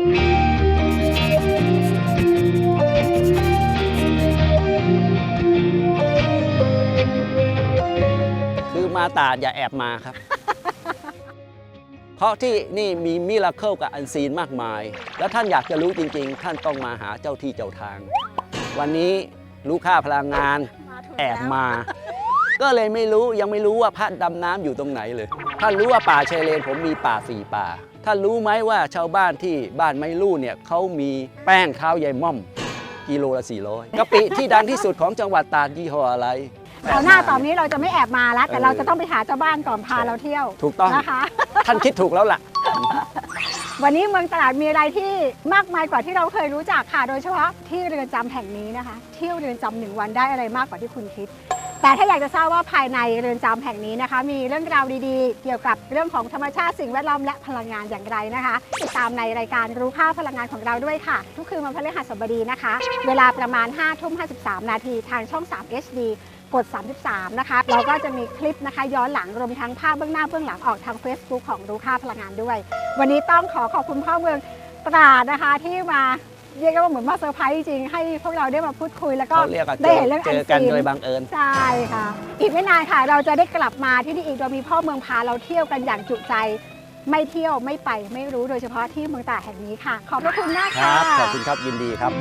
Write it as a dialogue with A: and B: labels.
A: คือมาตราดอย่าแอบมาครับ เพราะที่นี่มีมิราเคิลกับอันซีนมากมาย แล้วท่านอยากจะรู้จริง ๆ ท่านต้องมาหาเจ้าที่เจ้าทาง วันนี้รู้ค่าพลังงานแอบมา ก็เลยไม่รู้ยังไม่รู้ว่าพระดำน้ำอยู่ตรงไหนเลย ท่านรู้ว่าป่าชายเลนผมมีป่าสี่ป่า ท่านรู้ไหมว่าชาวบ้านที่บ้านไม้ลู่เนี่ยเขามีแป้งเท้ายายม่อม กิโลละ400กะปิที่ดังที่สุดของจังหวัดตราดยี่ห้ออะไร
B: เอาหน้าตอนนี้เราจะไม่แอบมาแล้ว แต่
A: เออ
B: เราจะต้องไปหาเจ้าบ้านก่อนพาเราเที่ยว
A: ถูกต้อง
B: นะคะ
A: ท่านคิดถูกแล้วล่ะ
B: วันนี้เมืองตลาดมีอะไรที่มากมายกว่าที่เราเคยรู้จักค่ะ โดยเฉพาะที่เรือนจำแห่งนี้นะคะ เที่ยวเรือนจำหนึ่งวันได้อะไรมากกว่าที่คุณคิด แต่ถ้าอยากจะทราบว่าภายในเรือนจำแห่งนี้นะคะ มีเรื่องราวดีๆ เกี่ยวกับเรื่องของธรรมชาติสิ่งแวดล้อมและพลังงานอย่างไรนะคะติดตามในรายการรู้ค่าพลังงานของเราด้วยค่ะ ทุกคืนวันพฤหัสบดีนะคะ เวลาประมาณ5ทุ่ม53นาทีทางช่อง 3 HD กด 33 นะคะ เราก็จะมีคลิปนะคะ ย้อนหลังรวมทั้งภาพเบื้องหน้าเบื้องหลังออกทาง Facebook ของรู้ค่าพลังงานด้วย วันนี้ต้องขอขอบคุณพ่อเมืองตราดนะคะที่มา เรียกได้ว่าเหมือนมาเซอร์ไพรส์จริงๆให้พวกเราได้มาพูดคุยแล้วก็
A: เขาเรียกว่าเจ
B: ได้
A: อ
B: เห็นเรื่อง
A: เจ
B: อัน
A: อกัน
B: ซีน
A: โดยบังเอิญ
B: ใช่ค่ะ อีกไม่นานค่ะ เราจะได้กลับมาที่นี่อีกโดยมีพ่อเมืองพาเราเที่ยวกันอย่างจุใจ ไม่เที่ยวไม่ไปไม่รู้โดยเฉพาะที่เมืองตราดแห่งนี้ค่ะ ขอบพระคุณมาก
A: ค
B: ค่ะ
A: รับขอบคุณครับยินดีครับ